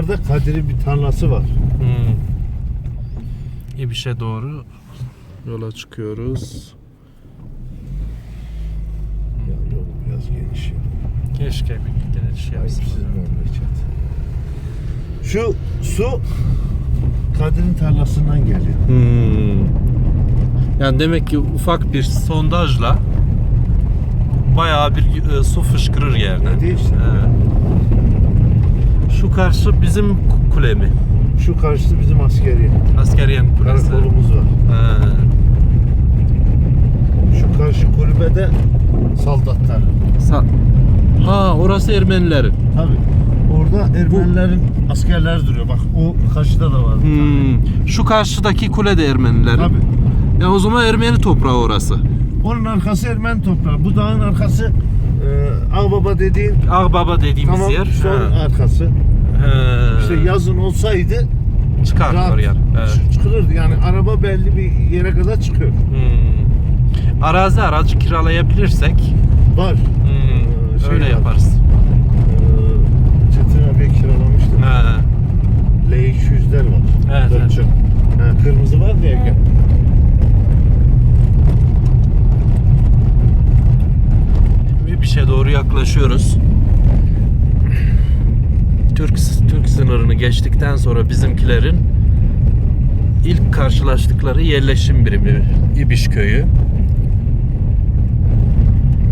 yukarıda Kadir'in bir tarlası var. Hmm. İbiş'e doğru yola çıkıyoruz. Ya yolu biraz geniş ya. Keşke bir geniş yapsın. Şu su Kadir'in tarlasından geliyor. Hmm. Yani demek ki ufak bir sondajla bayağı bir e, su fışkırır yerden. Değil işte. Evet. Şu karşı bizim ku- kule mi? Şu karşısı bizim askeri. Askeriyen kulesi. Karakolumuz var. He. Şu karşı kulübede saldatlar. Sa- ha orası Ermenilerin. Tabi. Orada Ermenilerin askerler duruyor. Bak o karşıda da var. bir tane. Hmm. Şu karşıdaki kule de Ermenilerin. Tabi. Ya o zaman Ermeni toprağı orası. Onun arkası Ermeni toprağı. Bu dağın arkası e, Ağbaba dediğin Ağbaba dediğimiz tamam yer. Ha. arkası. He. İşte yazın olsaydı çıkar rahat oraya. Evet. çı- çıkılırdı. Yani araba belli bir yere kadar çıkıyor. Hmm. Arazi aracı kiralayabilirsek Var. hmm, Ee, şey öyle var. yaparız. Ee, Çetin abiye kiralamıştım. He. L200'ler var. Evet, evet. Ha, kırmızı var diye gel. Bir şey doğru yaklaşıyoruz. Türk Türk sınırını geçtikten sonra bizimkilerin ilk karşılaştıkları yerleşim birimi İbiş köyü.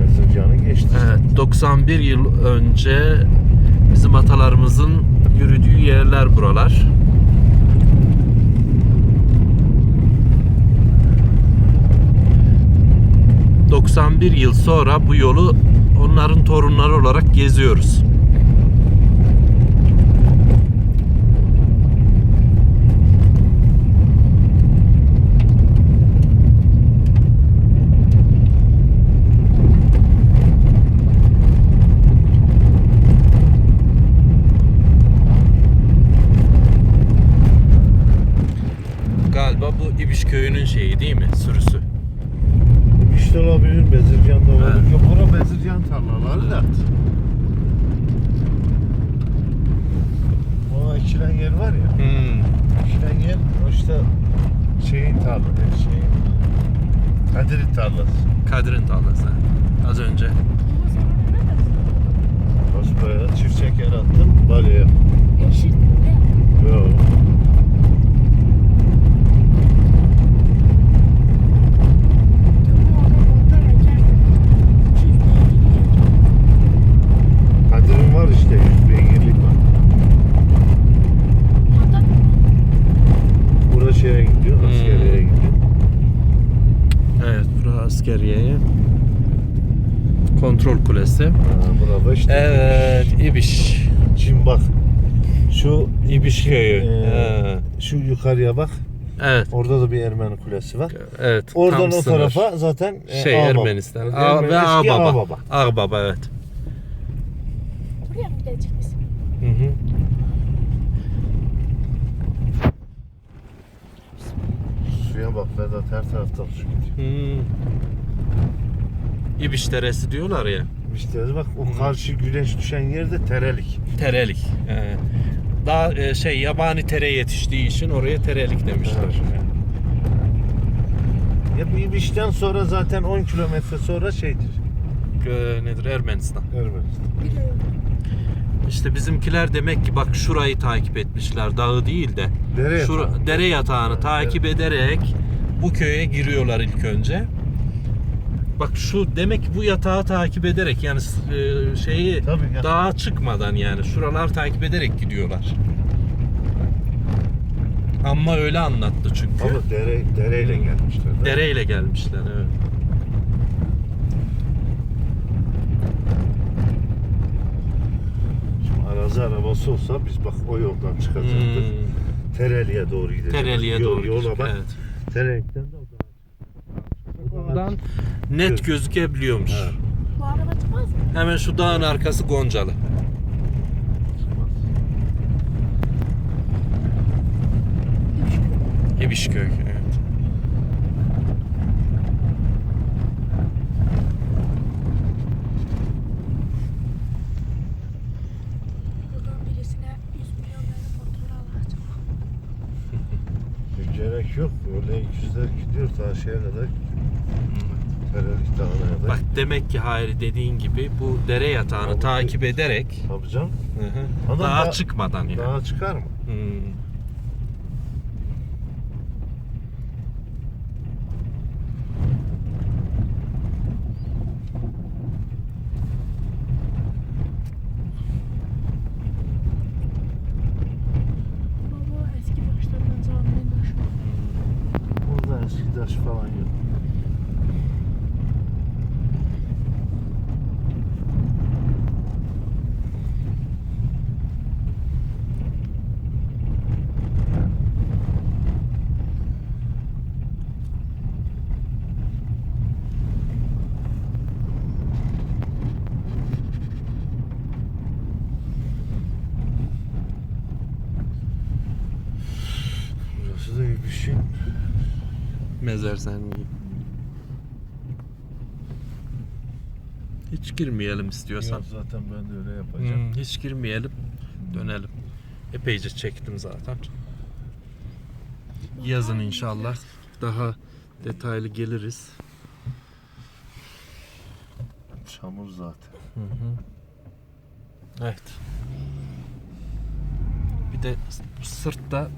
Erzincan'ı geçti. Evet, 91 yıl önce bizim atalarımızın yürüdüğü yerler buralar. ...91 yıl sonra bu yolu onların torunları olarak geziyoruz. İbiş köyünün şeyi değil mi? Sürüsü. İşte olabilir, Bezirgan'da olabilir. Evet. Yok bura Bezirgan tarlaları da. O ekilen yer var ya. Hmm. Ekilen yer o işte şeyin tarlası. Şeyin, Kadir'in tarlası. Kadir'in tarlası. Az önce. Basbaya çift çeker attım. Balya. Eşit ne? Yok. Kadir'in var işte 100 beygirlik var. Bura şeye gidiyor, Hmm. askeriye gidiyor. Evet, burası askeriyeye. Kontrol kulesi. Ha, burada işte Evet, İbiş. Şimdi bak şu İbiş köyü. He. şu yukarıya bak. Evet. Orada da bir Ermeni kulesi var. Evet. Oradan tam o sınır. tarafa zaten e, şey Ağbaba. Ermenistan. Ermeni- Ağ, ve eski Ağbaba. Ağbaba. Ağbaba evet. Buraya mı gidecek misin? Hı hı. Suya bak Vedat her taraftan su gidiyor. Hmm. İbiş deresi diyorlar ya. İşte bak o Hı. karşı güneş düşen yerde terelik. Terelik. He. Daha e, şey yabani tere yetiştiği için oraya terelik demişler. Evet. Ya bir işten sonra zaten 10 kilometre sonra şeydir. E, nedir Ermenistan. Ermenistan. İşte bizimkiler demek ki bak şurayı takip etmişler. Dağı değil de. Dere Şura, yatağı. dere yatağını Evet, takip ederek bu köye giriyorlar ilk önce. Bak şu demek ki bu yatağı takip ederek yani e, şeyi Tabii ya. dağa çıkmadan yani şuralar takip ederek gidiyorlar. Ama öyle anlattı çünkü. Ama dere, dereyle gelmişler. değil mi? Dereyle gelmişler evet. Şimdi arazi arabası olsa biz bak o yoldan çıkacaktık. Hmm, Tereli'ye doğru gidecektik. Tereli'ye Yol- doğru Yola gidecek, bak. evet. Telerekten de odalar. Oradan net gözükebiliyormuş. Bu araba çıkmaz mı? Hemen şu dağın arkası Goncalı. Ebişköy. Evet. Buradan birisine 100 milyon verip alacağım. Gerek yok. Öyle 200'ler gidiyor daha şeye kadar. Terelik Dağı'na kadar. Bak demek ki Hayri dediğin gibi bu dere yatağını Abi, takip ederek Tabii canım. hı hı, Adam dağa daha- çıkmadan yani. Daha çıkar mı? Hmm. das falanges. Mezar senliği. Hiç girmeyelim istiyorsan. Yok, zaten ben de öyle yapacağım. Hmm, hiç girmeyelim. Dönelim. Epeyce çektim zaten. Yazın inşallah daha detaylı geliriz. Çamur zaten. Hı hı. Evet. Bir de sırtta